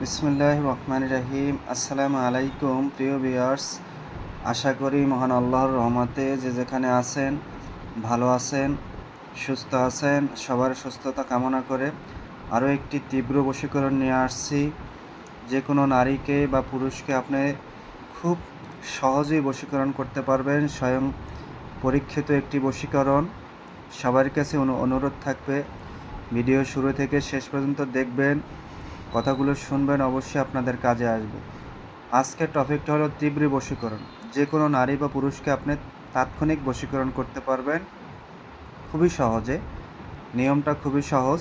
বিসমুল্লাহ রহমান রাহিম। আসসালামু আলাইকুম, প্রিয় বিয়ার্স আশা করি মহান আল্লাহর রহমতে যে যেখানে আছেন, ভালো আছেন, সুস্থ আছেন, সবার সুস্থতা কামনা করে আরও একটি তীব্র বশীকরণ নিয়ে আসছি। যে কোনো নারীকে বা পুরুষকে আপনি খুব সহজেই বশীকরণ করতে পারবেন, স্বয়ং পরীক্ষিত একটি বশীকরণ। সবার কাছে অনু- অনুরোধ থাকবে, ভিডিও শুরু থেকে শেষ পর্যন্ত দেখবেন। কথাগুলো শুনবেন, অবশ্যই আপনাদের কাজে আসবে। আজকের টপিকটা হলো তীব্র বশীকরণ। যে কোনো নারী বা পুরুষকে আপনি তাৎক্ষণিক বশীকরণ করতে পারবেন খুবই সহজে। নিয়মটা খুবই সহজ।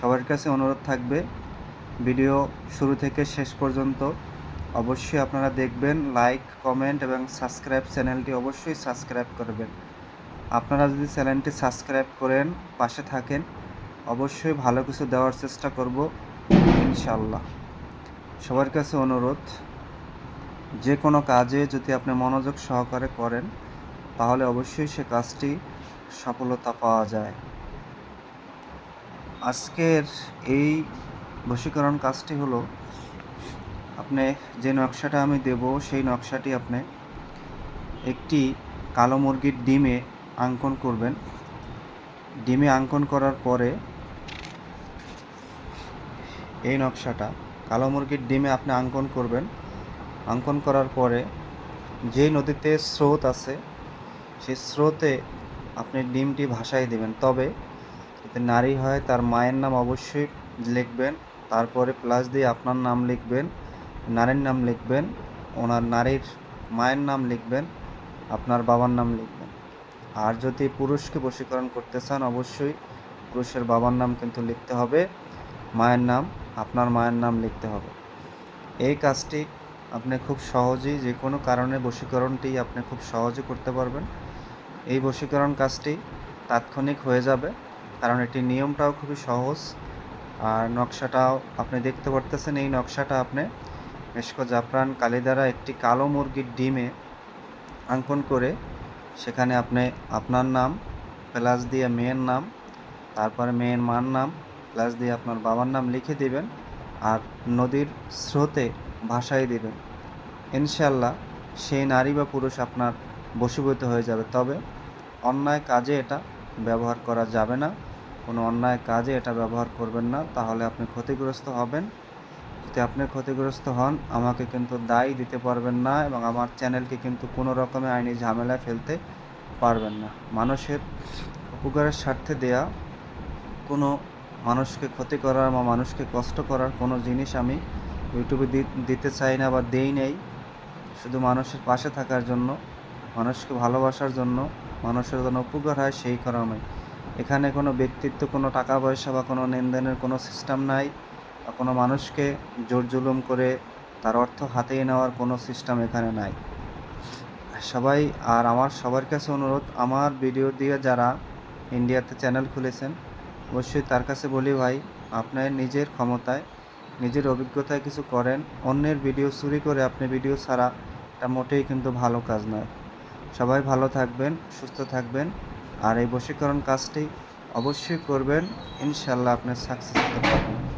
সবার কাছে অনুরোধ থাকবে, ভিডিও শুরু থেকে শেষ পর্যন্ত অবশ্যই আপনারা দেখবেন, লাইক, কমেন্ট এবং সাবস্ক্রাইব চ্যানেলটি অবশ্যই সাবস্ক্রাইব করবেন। আপনারা যদি চ্যানেলটি সাবস্ক্রাইব করেন, পাশে থাকেন, অবশ্যই ভালো কিছু দেওয়ার চেষ্টা করব। ইনশাল্লাহ সবার কাছে অনুরোধ, যে কোনো কাজে যদি আপনি মনোযোগ সহকারে করেন, তাহলে অবশ্যই সে কাজটি সফলতা পাওয়া যায়। আজকের এই বশীকরণ কাজটি হলো, আপনি যে নকশাটা আমি দেব, সেই নকশাটি আপনি একটি কালো মুরগির ডিমে অঙ্কন করবেন। ডিমে অঙ্কন করার পরে এই নকশাটা কালো মুরগির ডিমে আপনি অঙ্কন করবেন। অঙ্কন করার পরে যেই নদীতে স্রোত আছে, সেই স্রোতে আপনি ডিমটি ভাসাই দেবেন। তবে যদি নারী হয়, তার মায়ের নাম অবশ্যই লিখবেন, তারপরে প্লাস দিয়ে আপনার নাম লিখবেন, নারীর নাম লিখবেন, ওনার নারীর মায়ের নাম লিখবেন, আপনার বাবার নাম লিখবেন। আর যদি পুরুষকে বশীকরণ করতে চান, অবশ্যই পুরুষের বাবার নাম কিন্তু লিখতে হবে, মায়ের নাম আপনার মায়ের নাম লিখতে হবে। এই কাজটি আপনি খুব সহজেই যে কোনো কারণে বশীকরণটি আপনি খুব সহজে করতে পারবেন। এই বশীকরণ কাজটি তাৎক্ষণিক হয়ে যাবে, কারণ এটির নিয়মটাও খুবই সহজ। আর নকশাটাও আপনি দেখতে পারতেছেন, এই নকশাটা আপনি মেশকো জাফরান কালি দ্বারা একটি কালো মুরগির ডিমে অঙ্কন করে সেখানে আপনি আপনার নাম, প্লাস দিয়ে মেয়ের নাম, তারপরে মেয়ের মার নাম প্লাস দিয়ে আপনার বাবার নাম লিখে দিবেন আর নদীর স্রোতে ভাসাই দিবেন। ইনশাল্লাহ সেই নারী বা পুরুষ আপনার বশীভূত হয়ে যাবে। তবে অন্যায় কাজে এটা ব্যবহার করা যাবে না। কোনো অন্যায় কাজে এটা ব্যবহার করবেন না। তাহলে আপনি ক্ষতিগ্রস্ত হবেন। যদি আপনি ক্ষতিগ্রস্ত হন, আমাকে কিন্তু দায়ী দিতে পারবেন না এবং আমার চ্যানেলকে কিন্তু কোনো রকমের আইনি ঝামেলায় ফেলতে পারবেন না। মানুষের উপকারের স্বার্থে দেয়া কোনো মানুষকে ক্ষতি করার বা মানুষকে কষ্ট করার কোনো জিনিস আমি ইউটিউবে দিতে চাই না বা দেই নেই। শুধু মানুষের পাশে থাকার জন্য, মানুষকে ভালোবাসার জন্য, মানুষের জন্য উপকার হয় সেই কারণে। এখানে কোনো ব্যক্তিত্ব, কোনো টাকা পয়সা বা কোনো লেনদেনের কোনো সিস্টেম নাই বা কোনো মানুষকে জোর জুলুম করে তার অর্থ হাতিয়ে নেওয়ার কোনো সিস্টেম এখানে নাই। সবাই, আর আমার সবার কাছে অনুরোধ, আমার ভিডিও দিয়ে যারা ইন্ডিয়াতে চ্যানেল খুলেছেন অবশ্যই তার কাছে বলি ভাই, আপনার নিজের ক্ষমতায়, নিজের অভিজ্ঞতায় কিছু করেন, অন্যের ভিডিও চুরি করে আপনি ভিডিও ছাড়া এটা মোটেই কিন্তু ভালো কাজ নয়। সবাই ভালো থাকবেন, সুস্থ থাকবেন আর এই বশীকরণ কাজটি অবশ্যই করবেন। ইনশাল্লাহ আপনার সাকসেস হতে পারবেন।